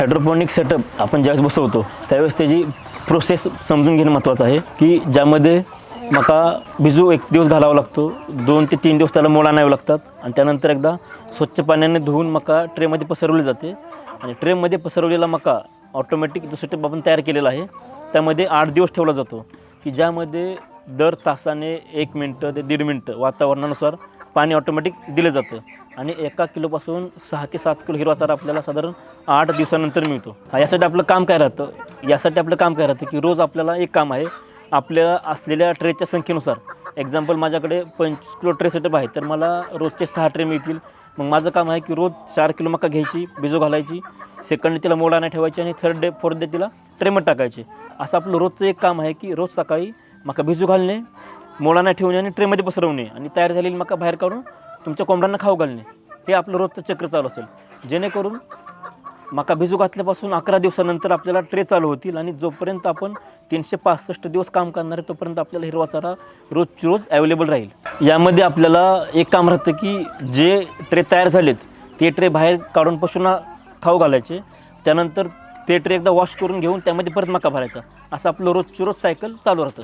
Hydroponic setup आपण ज्यावेळेस बसवतो त्यावेळेस त्याची प्रोसेस समजून घेणं महत्त्वाचं आहे की ज्यामध्ये मका भिजू एक दिवस घालावा लागतो दोन ते तीन दिवस त्याला मोड आणावे लागतात आणि त्यानंतर एकदा स्वच्छ पाण्याने धुवून मका ट्रेमध्ये पसरवली जाते. आणि ट्रेमध्ये पसरवलेला मका ऑटोमॅटिक जो सेटअप आपण तयार केलेला आहे त्यामध्ये आठ दिवस ठेवला जातो की ज्यामध्ये दर तासाने एक मिनटं ते दीड मिनटं वातावरणानुसार पाणी ऑटोमॅटिक दिलं जातं. आणि एका किलोपासून सहा ते सात किलो हिरवा चारा आपल्याला साधारण आठ दिवसानंतर मिळतो. यासाठी आपलं काम काय राहतं? यासाठी आपलं काम काय राहतं की रोज आपल्याला एक काम आहे. आपल्या असलेल्या ट्रेच्या संख्येनुसार. एक्झाम्पल माझ्याकडे पंचवीस किलो ट्रे सेटअप आहे तर मला रोजचे सहा ट्रे मिळतील. मग माझं काम आहे की रोज चार किलो मका घ्यायची बिजो घालायची. सेकंड तिला मोडा नाही ठेवायची आणि थर्ड डे फोर्थ डे तिला ट्रेमत टाकायचे. असं आपलं रोजचं एक काम आहे की रोज सकाळी मका भिजू घालणे मुळांना ठेवणे आणि ट्रेमध्ये पसरवणे आणि तयार झालेली मका बाहेर काढून तुमच्या कोंबड्यांना खाऊ घालणे. हे आपलं रोजचं चक्र चालू असेल. जेणेकरून मका भिजू घातल्यापासून अकरा दिवसानंतर आपल्याला ट्रे चालू होतील आणि जोपर्यंत आपण तीनशे पासष्ट दिवस काम करणार आहे तोपर्यंत आपल्याला हिरवा चारा रोजची रोज अवेलेबल राहील. यामध्ये आपल्याला एक काम राहतं की जे ट्रे तयार झालेत ते ट्रे बाहेर काढून पशूंना खाऊ घालायचे. त्यानंतर ते ट्रे एकदा वॉश करून घेऊन त्यामध्ये परत मका भरायचा. असं आपलं रोजची रोज सायकल चालू राहतं.